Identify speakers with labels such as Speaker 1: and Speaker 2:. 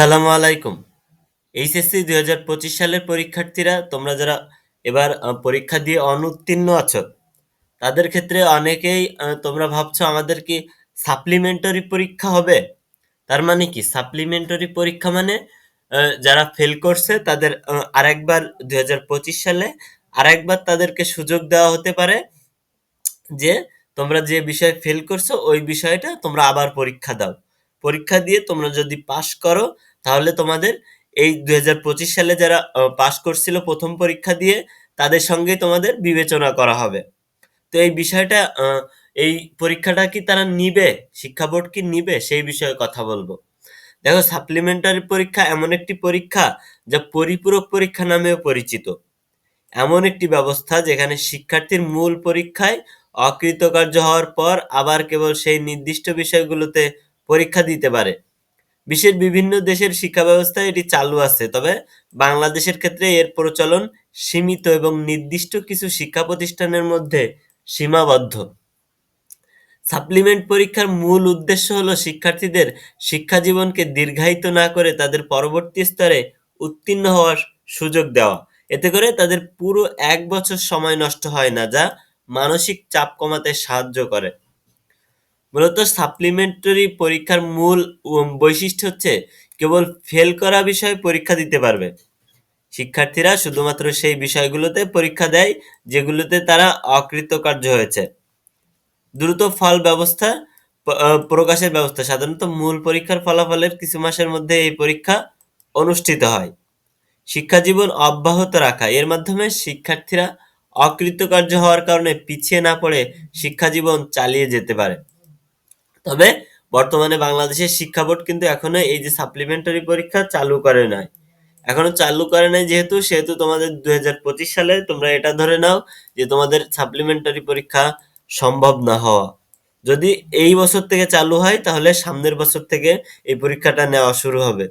Speaker 1: সালামু আলাইকুম। এইচএসসি ২০২৫ সালের পরীক্ষার্থীরা তোমরা যারা এবার পরীক্ষা দিয়ে অনুত্তীর্ণ আছো, তাদের ক্ষেত্রে অনেকেই তোমরা ভাবছ আমাদের কি সাপ্লিমেন্টারি পরীক্ষা হবে? তার মানে কি? সাপ্লিমেন্টারি পরীক্ষা মানে যারা ফেল করছে তাদের আরেকবার ২০২৫ সালে আরেকবার তাদেরকে সুযোগ দেওয়া হতে পারে যে তোমরা যে বিষয়ে ফেল করছ ওই বিষয়টা তোমরা আবার পরীক্ষা দাও। পরীক্ষা দিয়ে তোমরা যদি পাস করো, তাহলে তোমাদের এই ২০২৫ সালে যারা পাস করছিল ১ম পরীক্ষা দিয়ে, তাদের সঙ্গেই তোমাদের বিবেচনা করা হবে। তো এই বিষয়টা এই পরীক্ষাটা কি তারা নিবে? শিক্ষা বোর্ড কি নিবে? সেই বিষয়ে কথা বলব দেখো সাপ্লিমেন্টারি পরীক্ষা এমন একটি পরীক্ষা যা পরিপূরক পরীক্ষা নামেও পরিচিত। এমন একটি ব্যবস্থা যেখানে শিক্ষার্থীর মূল পরীক্ষায় অকৃতকার্য হওয়ার পর আবার কেবল সেই নির্দিষ্ট বিষয়গুলোতে পরীক্ষা দিতে পারে। বিশ্বের বিভিন্ন দেশের শিক্ষা ব্যবস্থায় এটি চালু আছে। তবে বাংলাদেশের ক্ষেত্রে এর প্রচলন সীমিত এবং নির্দিষ্ট কিছু শিক্ষা প্রতিষ্ঠানের মধ্যে সীমাবদ্ধ। সাপ্লিমেন্ট পরীক্ষার মূল উদ্দেশ্য হলো শিক্ষার্থীদের শিক্ষা জীবনকে দীর্ঘায়িত না করে তাদের পরবর্তী স্তরে উত্তীর্ণ হওয়ার সুযোগ দেওয়া। এতে করে তাদের পুরো এক বছর সময় নষ্ট হয় না, যা মানসিক চাপ কমাতে সাহায্য করে। মূলত সাপ্লিমেন্টারি পরীক্ষার মূল বৈশিষ্ট্য হচ্ছে কেবল ফেল করা বিষয়ে পরীক্ষা দিতে পারবে। শিক্ষার্থীরা শুধুমাত্র সেই বিষয়গুলোতে পরীক্ষা দেয় যেগুলোতে তারা অকৃতকার্য হয়েছে। দ্রুত ফল ব্যবস্থা প্রকাশের ব্যবস্থা। সাধারণত মূল পরীক্ষার ফলাফলের কিছু মাসের মধ্যে এই পরীক্ষা অনুষ্ঠিত হয়। শিক্ষাজীবন অব্যাহত রাখা। এর মাধ্যমে শিক্ষার্থীরা অকৃতকার্য হওয়ার কারণে পিছিয়ে না পড়ে শিক্ষাজীবন চালিয়ে যেতে পারে। তবে বর্তমানে বাংলাদেশের শিক্ষা বোর্ড কিন্তু এখনও এই যে সাপ্লিমেন্টারি পরীক্ষা চালু করে নাই। এখনও চালু করে নাই যেহেতু, সেহেতু তোমাদের ২০২৫ সালে তোমরা এটা ধরে নাও যে তোমাদের সাপ্লিমেন্টারি পরীক্ষা সম্ভব না হওয়া। যদি এই বছর থেকে চালু হয়, তাহলে সামনের বছর থেকে এই পরীক্ষাটা নেওয়া শুরু হবে।